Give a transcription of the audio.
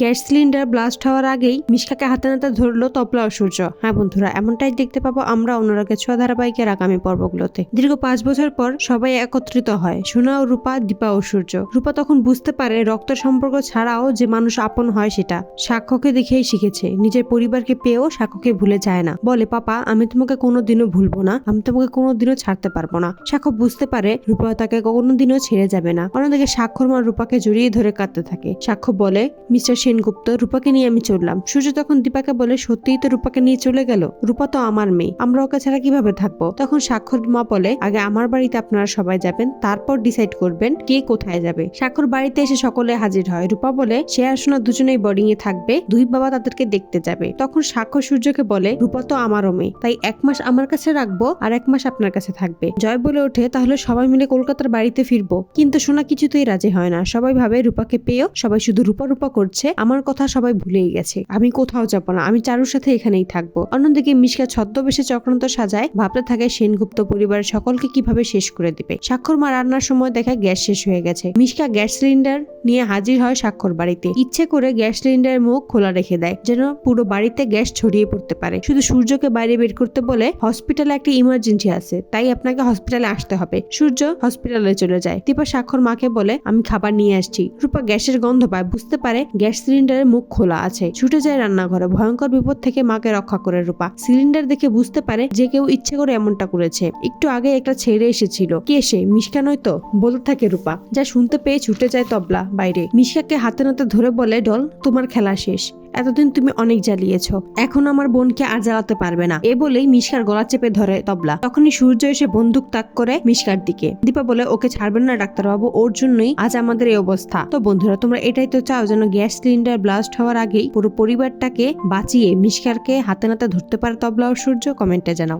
Gas cylinder blast হওয়ার আগেই মিশকাকে হাতে নাতে ধরলো তপলা ও সূর্য। হ্যাঁ বন্ধুরা, এমনটাই দেখতে পাবো আমরা অনুরাগের ছোঁয়া ধারাবাহিকের আগামী পর্বগুলোতে। দীর্ঘ পাঁচ বছর পর সবাই একত্রিত হয়, সোনা ও রূপা, দীপা ও সূর্য। রূপা তখন বুঝতে পারে রক্ত সম্পর্ক ছাড়াও যে মানুষ আপন হয় সেটা। সাক্ষ্যকে দেখেই শিখেছে, নিজের পরিবারকে পেয়েও সাক্ষ্যকে ভুলে যায় না। বলে, পাপা, আমি তোমাকে কোনোদিনও ভুলবো না, আমি তোমাকে কোনোদিনও ছাড়তে পারব না। সাক্ষ্য বুঝতে পারে রূপা তাকে কোনোদিনও ছেড়ে যাবে না। অন্যদিকে সাক্ষর মা রূপাকে জড়িয়ে ধরে কাঁদতে থাকে। সাক্ষ্য বলে, মিস্টার সেনগুপ্ত রূপাকে নিয়ে আমি চললাম। সূর্য তখন দীপাকে বলে, সত্যিই তো রূপাকে নিয়ে চলে গেল? রূপা তো আমার মেয়ে। আমরা ওকে ছাড়া কীভাবে থাকব? তখন স্বাক্ষর মা বলে, আগে আমার বাড়িতে আপনারা সবাই যাবেন, তারপর ডিসাইড করবেন কে কোথায় যাবে। স্বাক্ষর বাড়িতে এসে সকলে হাজির হয়। রূপা বলে, সে আর সোনা দুজনেই বোর্ডিং এ থাকবে, দুই বাবা তাদেরকে দেখতে যাবে। তখন স্বাক্ষর সূর্যকে বলে, রূপা তো আমারও মেয়ে, তাই এক মাস আমার কাছে রাখব আর এক মাস আপনার কাছে থাকবে। জয় বলে ওঠে, তাহলে সবাই মিলে কলকাতার বাড়িতে ফিরবো। কিন্তু সোনা কিছুতেই রাজি হয় না। সবাই ভাবে রূপাকে পেয়েও সবাই শুধু রূপা রূপা করছে। আমার কথা সবাই ভুলেই গেছে। আমি কোথাও যাব না, আমি চারুর সাথে এখানেই থাকব। অন্যদিকে মিশকা ছদ্মবেশে চক্রান্ত সাজায়, ভাবতে থাকে সেনগুপ্ত পরিবারের সকলকে কীভাবে শেষ করে দিবে। স্বাক্ষর মা রান্নার সময় দেখা গ্যাস শেষ হয়ে গেছে। মিশকা গ্যাস সিলিন্ডার নিয়ে হাজির হয় স্বাক্ষর বাড়িতে। ইচ্ছে করে গ্যাস সিলিন্ডারের মুখ খোলা রেখে দেয়, যেন পুরো বাড়িতে গ্যাস ছড়িয়ে পড়তে পারে। শুধু সূর্যকে বাইরে বের করতে বলে, হসপিটালে একটা ইমার্জেন্সি আছে, তাই আপনাকে হসপিটালে আসতে হবে। সূর্য হসপিটালে চলে যায়। দীপা স্বাক্ষর মাকে বলে, আমি খাবার নিয়ে আসছি। রূপা গ্যাসের গন্ধ পায়, বুঝতে পারে গ্যাস সিলিন্ডারের মুখ খোলা আছে। ছুটে যায় রান্নাঘরে। ভয়ঙ্কর বিপদ থেকে মাকে রক্ষা করে রূপা। সিলিন্ডার দেখে বুঝতে পারে যে কেউ ইচ্ছে করে এমনটা করেছে। একটু আগে একটা ছেড়ে এসেছিল। কে সে? মিশকা নয় তো? বলতে থাকে রূপা। যা শুনতে পেয়ে ছুটে যায় তবলা বাইরে। মিশকাকে হাতে নাতে ধরে বলে, ডল, তোমার খেলা শেষ। এতদিন তুমি অনেক জ্বালিয়েছ। এখন আমার বোনকে আর জ্বালাতে পারবে না। এ বলেই মিশকার গলা চেপে ধরে তবলা। তখনই সূর্য এসে বন্দুক তাক করে মিশকার দিকে। দীপা বলে, ওকে ছাড়বেন না, ডাক্তারবাবু। ওর জন্যই আজ আমাদের এই অবস্থা। তো বন্ধুরা, তোমরা এটাই তো চাও যেন গ্যাস সিলিন্ডার ব্লাস্ট হওয়ার আগেই পুরো পরিবারটাকে বাঁচিয়ে মিশকারকে হাতে নাতে ধরতে পারে তবলা ও সূর্য? কমেন্টে জানাও।